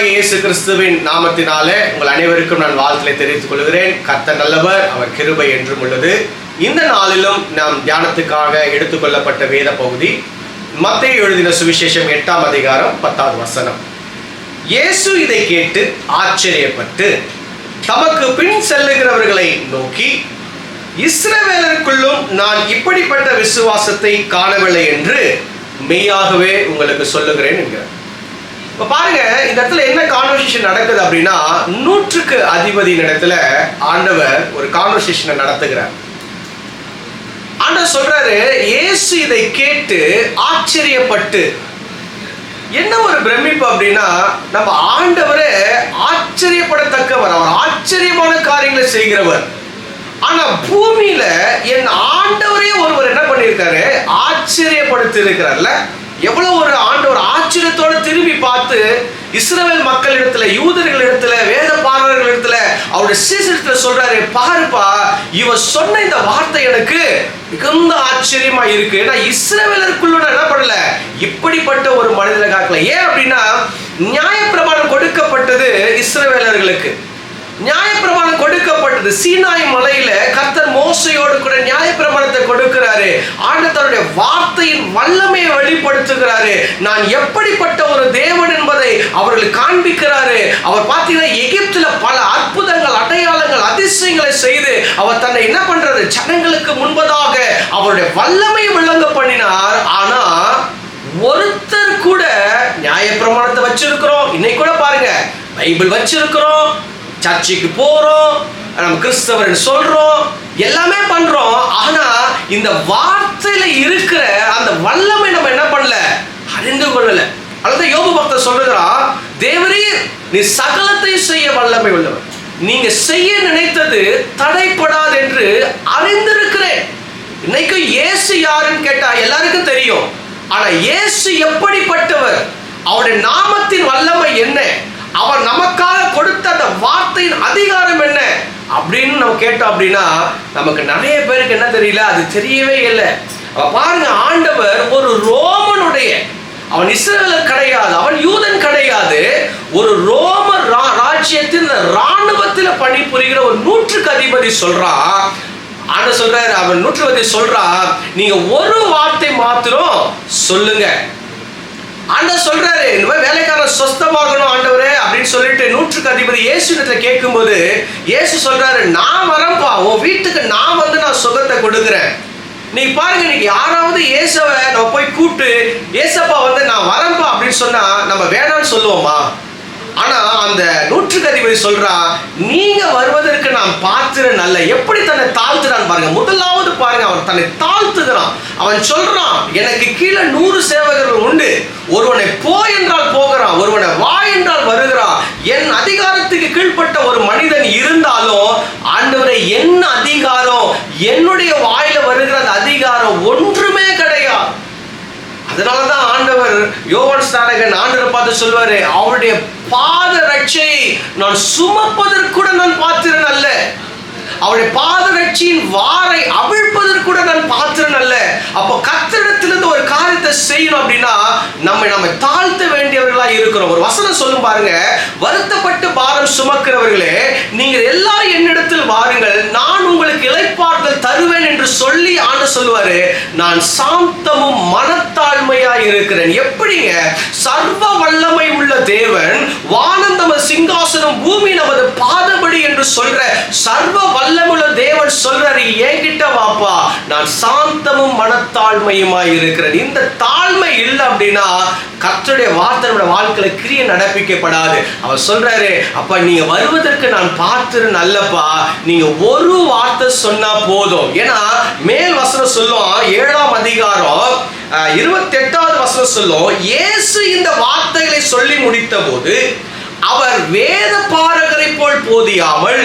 ஆண்டவராகிய இயேசு கிறிஸ்துவின் நாமத்தினாலே உங்கள் அனைவருக்கும் நான் வாழ்த்தலை தெரிவித்துக் கொள்கிறேன். கர்த்த நல்லவர் அவர் கிருபை என்றும் உள்ளது. இந்த நாளிலும் நாம் தியானத்துக்காக எடுத்துக்கொள்ளப்பட்ட வேத பகுதி மத்திய எழுதின சுவிசேஷம் எட்டாம் அதிகாரம் பத்தாவது வசனம். இயேசு இதை கேட்டு ஆச்சரியப்பட்டு தமக்கு பின் செல்லுகிறவர்களை நோக்கி இஸ்ரவேலருக்குள்ளும் நான் இப்படிப்பட்ட விசுவாசத்தை காணவில்லை என்று மெய்யாகவே உங்களுக்கு சொல்லுகிறேன் என்கிறார். இப்ப பாருங்க இந்த இடத்துல என்ன கான்வர்சேஷன் நடக்குது அப்படின்னா நூற்றுக்கு அதிபதி இடத்துல ஆண்டவர் ஒரு கான்வர்சேஷனை நடத்துகிறார். ஆண்டவர் சொல்றாரு இயேசு இதை கேட்டு ஆச்சரியப்பட்டு. என்ன ஒரு பிரமிப்பு அப்படின்னா நம்ம ஆண்டவரே ஆச்சரியப்படத்தக்கவர் அவர் ஆச்சரியமான காரியங்களை செய்கிறவர். ஆனா பூமியில என் ஆண்டவரே ஒருவர் என்ன பண்ணியிருக்காரு? ஆச்சரியப்படுத்தி இருக்கிறார்ல எவ்வளவு ஒரு ஆண்டவர் ஆச்சரியத்தோட திரும்பி பார்த்து இஸ்ரேல் மக்களிடத்துல யூதர்களிடத்துல வேத பாரர்களிடத்துல அவருடைய சீசனத்துல சொல்றாரு பாருப்பா இவ சொன்ன இந்த வார்த்தை எனக்கு மிகுந்த ஆச்சரியமா இருக்கு. நான் இஸ்ரவேலருக்குள்ள என்ன பண்ணல இப்படிப்பட்ட ஒரு மனிதனை காக்கல. ஏன் அப்படின்னா நியாயப்பிரமாணம் கொடுக்கப்பட்டது இஸ்ரேவேலர்களுக்கு. நியாயப்பிரமாணம் கொடுக்கப்பட்டது. சீனாய் மலையில கர்த்தர் மோசையோடு கூட நியாயப்பிரமாணத்தை கொடுக்கிறாரு. ஆண்டு தன்னுடைய வார்த்தையின் வல்லமையை வெளிப்படுத்துகிறாரு. நான் எப்படிப்பட்ட ஒரு தேவன் என்பதை அவர்களுக்கு காண்பிக்கிறாரு. அவர் பார்த்தீங்கன்னா எகிப்துல பல அற்புதங்கள் அடையாளங்கள் அதிசயங்களை செய்து அவர் தன்னை என்ன பண்றாரு? ஜனங்களுக்கு முன்பதாக அவருடைய வல்லமையை விளங்க பண்ணினார். ஆனா ஒருத்தர் கூட நியாயப்பிரமாணத்தை வச்சிருக்கிறோம். இன்னைக்கு கூட பாருங்க பைபிள் வச்சிருக்கிறோம். சர்ச்சுக்கு போகிறோம் நம்ம கிறிஸ்தவர் சொல்கிறோம் எல்லாமே பண்ணுறோம் ஆனால் இந்த வார்த்தையில் இருக்கிற அந்த வல்லமை நம்ம என்ன பண்ணல? அறிந்து கொள்ளலை. அல்லது யோக பக்தர் சொல்றா தேவரே நீ சகலத்தை செய்ய வல்லமை உள்ளவர். நீங்க செய்ய நினைத்தது தடைப்படாது என்று அறிந்திருக்கிறேன். இன்னைக்கு இயேசு யாருன்னு கேட்டா எல்லாருக்கும் தெரியும். ஆனா இயேசு எப்படிப்பட்டவர்? அவருடைய நாமத்தின் வல்லமை என்ன? அவர் நமக்காக கொடுத்த அந்த வார்த்தையின் அதிகாரம் என்ன? அப்படின்னு நம்ம கேட்டோம் அப்படின்னா நமக்கு நிறைய பேருக்கு என்ன தெரியல? அது தெரியவே இல்லை. பாருங்க ஆண்டவர் ஒரு ரோமனுடைய அவன் இஸ்ரேலர் கிடையாது அவன் யூதன் கிடையாது ஒரு ரோம ரா- ராஜ்யத்தின் ராணுவத்தில் பணிபுரிகிற ஒரு நூற்றுக்கு அதிபதி சொல்றான் ஆண்ட சொல்றாரு அவன் நூற்றுபதி சொல்றா நீங்க ஒரு வார்த்தை மாத்திரம் சொல்லுங்க. ஆண்ட சொல்றாரு இந்த மாதிரி வேலைக்காரன் சொஸ்தமாகணும் ஆண்டவரே. அப்படின்னு சொல்லிட்டு நூற்றுக்கு அதிபதி இயேசு இடத்துல கேட்கும்போது இயேசு சொல்றாரு நான் வரேன்ப்பா உன் வீட்டுக்கு நான் வந்து நான் சுகத்தை கொடுக்குறேன். நீ பாருங்க நீங்க யாராவது இயேசுவை நம்ம போய் கூப்பிட்டு இயேசப்பா வந்து நான் வரேன்ப்பா அப்படின்னு சொன்னா நம்ம வேணாம்னு சொல்லுவோமா? ஆனா அந்த நூற்றுக்கு அதிபதி சொல்றா நீங்க வருவதற்கு நான் பாத்திரன் அல்ல. எப்படி தன்னை தாழ்த்துறான் பாருங்க. முதலாவது பாருங்க அவன் தன்னை தாழ்த்துகிறான். அவன் சொல்றான் எனக்கு கீழே நூறு சேவகர்கள் உண்டு. ஒருவனை போ என் அதிகாரத்துக்கு கீழ்ப்பட்ட ஒரு மனிதன் இருந்தாலும் ஆண்டவரை என்ன அதிகாரம் என்னுடைய வாயில வருகிற அந்த அதிகாரம் ஒன்றுமே கிடையாது. அதனாலதான் ஆண்டவர் யோகன் ஸ்நானகன் ஆண்டவர் பார்த்து சொல்வாரு அவருடைய பாத ரட்சை நான் சுமப்பதற்கூட நான் பாத்திரன் அல்ல. அவருடைய பாத ரட்சியின் வாரை அவிழ்ப்பதற்கூட நான் பாத்திரன் அல்ல. அப்போ கத்திரிடத்திலிருந்து ஒரு காரியத்தை செய்யணும் அப்படின்னா நம்ம நம்ம இருக்கிறோம். ஒரு வசனம் சொல்லும் பாருங்க. வருத்தப்பட்டு பாரம் சுமக்கிறவர்களே நீங்கள் எல்லாரும் என்னிடத்தில் வாருங்கள். நான் உங்களுக்கு இழைப்பார்கள் தருவேன் என்று சொல்லி சொல்லுவாரு நான் சாந்தமும் மனத்தாழ்மையா இருக்கிறேன். எப்படிங்க? சர்வ வல்லமை உள்ள தேவன் வானம் நமது சிங்காசனம் பூமி நமது பாதபடி என்று சொல்ற சர்வ வல்லமுள்ள தேவன் சொல்றாரு என்கிட்ட வாப்பா நான் சாந்தமும் மனத்தாழ்மையுமா இருக்கிறேன். இந்த தாழ்மை இல்லை அப்படின்னா கர்த்தருடைய வார்த்தை நம்முடைய வாழ்க்கையில கிரிய நடப்பிக்கப்படாது. அவர் சொல்றாரு அப்பா நீங்க வருவதற்கு நான் பார்த்து நல்லப்பா. நீங்க ஒரு வார்த்தை சொன்னா போதும். ஏன்னா மேல் வசனம் சொல்லும் ஏழாம் அதிகாரம் இருபத்தி எட்டாவது வசனம் சொல்லும் இயேசு இந்த வார்த்தைகளை சொல்லி முடித்த போது அவர் வேத பாரகரை போல் போதியாமல்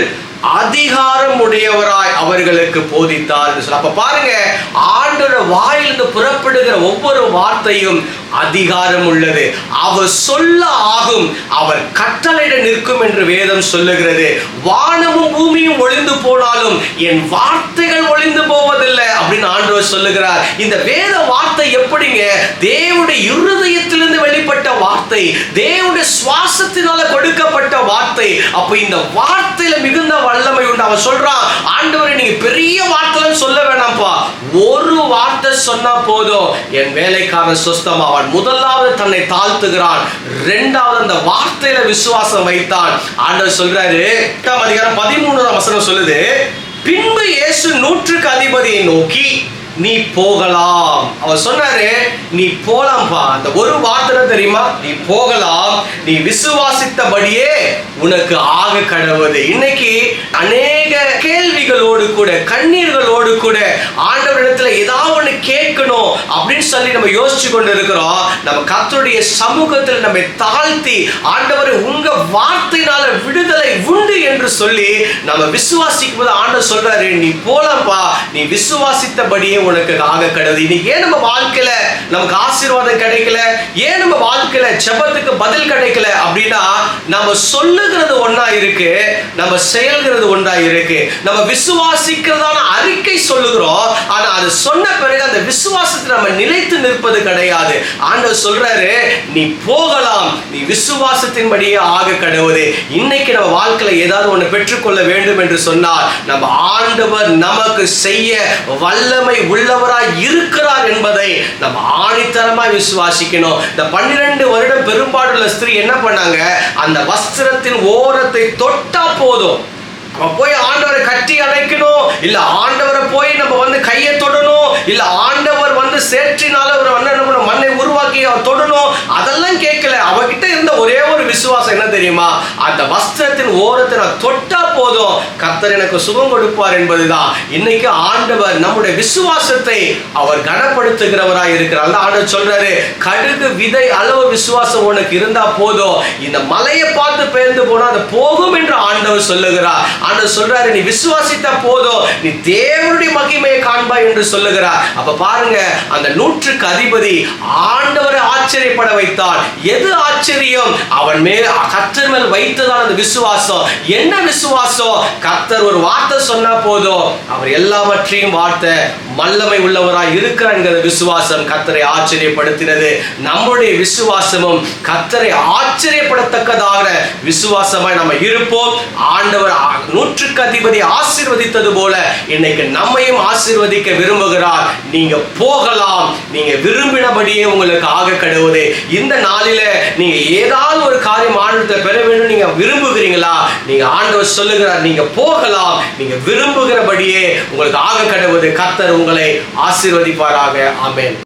அதிகாரம் உடையவராய் அவர்களுக்கு போதித்தார் அப்ப பாருங்க ஆண்டோட வாயிலிருந்து புறப்படுகிற ஒவ்வொரு வார்த்தையும் அதிகாரம் உள்ளது அவர் சொல்ல ஆகும் அவர் கட்டளையிட நிற்கும் என்று வேதம் சொல்லுகிறது. வானமும் பூமியும் ஒளிந்து போனாலும் என் வார்த்தைகள் ஒளிந்து போவதில்லை அப்படின்னு ஆண்டவர் சொல்லுகிறார். இந்த வேத வார்த்தை எப்படிங்க? தேவனுடைய இருதயத்திலிருந்து வார்த்தை தேவனுடைய சுவாசத்தினால கொடுக்கப்பட்ட வார்த்தை. அப்ப இந்த வார்த்தையில மிகுந்த வல்லமை உண்டு. அவன் சொல்றான் ஆண்டவரை நீங்க பெரிய வார்த்தை சொல்ல வேணாம்ப்பா. ஒரு வார்த்தை சொன்னா போதும். என் வேலைக்காரன் சொஸ்தம் அவன் முதலாவது தன்னை தாழ்த்துகிறான். ரெண்டாவது அந்த வார்த்தையில விசுவாசம் வைத்தான். ஆண்டவர் சொல்றாரு எட்டாம் அதிகாரம் பதிமூணாம் வசனம் சொல்லுது பின்பு இயேசு நூற்றுக்கு அதிபதியை நோக்கி நீ போகலாம். அவர் சொன்னாரு நீ போலாம்பா அந்த ஒரு வார்த்தை தெரியுமா? நீ போகலாம். நீ விசுவாசித்தபடியே உனக்கு ஆக கடவுது இன்னைக்கு அநேக கேள்விகளோடு கூட கண்ணீர்களோடு கூட ஆண்டவரிடத்துல ஏதாவது ஒண்ணு கேட்கணும் அப்படின்னு சொல்லி நம்ம யோசிச்சு கொண்டு இருக்கிறோம் நம்ம கத்தருடைய சமூகத்தில் நம்மை தாழ்த்தி ஆண்டவர் உங்க வார்த்தையினால விடுதலை உண்டு என்று சொல்லி நம்ம விசுவாசிக்கும் போது ஆண்டவர் சொல்றாரு நீ போலாம்ப்பா. நீ விசுவாசித்தபடியே உனக்கு ஆக கடவுது இன்னைக்கு ஏன் நம்ம வாழ்க்கையில நமக்கு ஆசீர்வாதம் கிடைக்கல? ஏன் நம்ம வாழ்க்கையில ஜபத்துக்கு பதில் கிடைக்கல? அப்படின்னா நம்ம சொல்லுகிறது ஒண்ணா இருக்கு நம்ம செயல்கிறது ஒன்றா இருக்கு. நம்ம விசுவாசிக்கிறதான அறிக்கை சொல்லுகிறோம் ஆனா அது சொன்ன பிறகு அந்த விசுவாசத்தை நம்ம நிலைத்து நிற்பது கிடையாது. ஆண்டவர் சொல்றாரு நீ போகலாம். நீ விசுவாசத்தின்படியே ஆக கடவுது இன்னைக்கு நம்ம வாழ்க்கையில ஏதாவது ஒன்று பெற்றுக்கொள்ள வேண்டும் என்று சொன்னால் நம்ம ஆண்டவர் நமக்கு செய்ய வல்லமை உள்ளவராய் இருக்கிறார் என்பதை நம்ம ஆணித்தரமாய் விசுவாசிக்கணும். இந்த பன்னிரண்டு வருடம் பெரும்பாடுள்ள ஸ்திரீ என்ன பண்ணாங்க? அந்த வஸ்திரத்தின் ஓரத்தை தொட்டா போதும். நம்ம போய் ஆண்டவரை கட்டி அணைக்கணும். இல்ல ஆண்டவரை போய் நம்ம வந்து கையை தொடணும். இல்ல ஆண்டவர் வந்து சேற்றினால அவர் வந்து என்ன மண்ணை உருவாக்கி அவர் தொடணும். அதெல்லாம் கேட்கல. அவகிட்ட இருந்த ஒரே ஒரு விசுவாசம் என்ன தெரியுமா? அந்த வஸ்திரத்தின் ஓரத்தை நான் தொட்டா போதும். கர்த்தர் எனக்கு சுகம் கொடுப்பார் என்பதுதான். இன்னைக்கு ஆண்டவர் நம்முடைய விசுவாசத்தை அவர் கனப்படுத்துகிறவராய் இருக்கிறார். அந்த ஆண்டவர் சொல்றாரு கடுகு விதை அளவு விசுவாசம் உனக்கு இருந்தா போதும். இந்த மலையை பார்த்து பெயர்ந்து போனா அது போகும் என்று ஆண்டவர் சொல்லுகிறார். ஆண்டவர் சொல்றாரு நீ விசுவாசித்தா போதும். நீ தேவனுடைய மகிமையை காண்பாய் என்று சொல்லுகிறார். அப்ப பாருங்க அந்த நூற்றுக்கு அதிபதி ஆண்டவரை ஆச்சரியப்பட வைத்தான். எது ஆச்சரியம்? அவன் மேல் கர்த்தர் மேல் வைத்ததான் அந்த விசுவாசம். என்ன விசுவாசம்? கர்த்தர் ஒரு வார்த்தை சொன்னா போதும். அவர் எல்லாவற்றையும் வார்த்தை வல்லமை உள்ளவராய் இருக்கிறார் விசுவாசம் கர்த்தரை ஆச்சரியப்படுத்தினது. நம்முடைய விசுவாசமும் கர்த்தரை ஆச்சரியப்படத்தக்கதாக விசுவாசமாய் நம்ம இருப்போம். ஆண்டவர் நூற்றுக்கு அதிபதி ஆசிர்வதித்தது போல இன்னைக்கு நம்மையும் ஆசிர்வதிக்க விரும்புகிறார். நீங்க போகலாம். நீங்க விரும்பினபடியே உங்களுக்கு ஆக கடுவது இந்த நாளில நீங்க ஏதாவது ஒரு காரியம் ஆண்டத்தை பெற வேண்டும். நீங்க விரும்புகிறீங்களா? நீங்க ஆண்டவர் சொல்லு சொல்லுகிறார் நீங்க போகலாம். நீங்க விரும்புகிறபடியே உங்களுக்கு ஆக கடவுது கர்த்தர் உங்களை ஆசீர்வதிப்பாராக. ஆமேன்.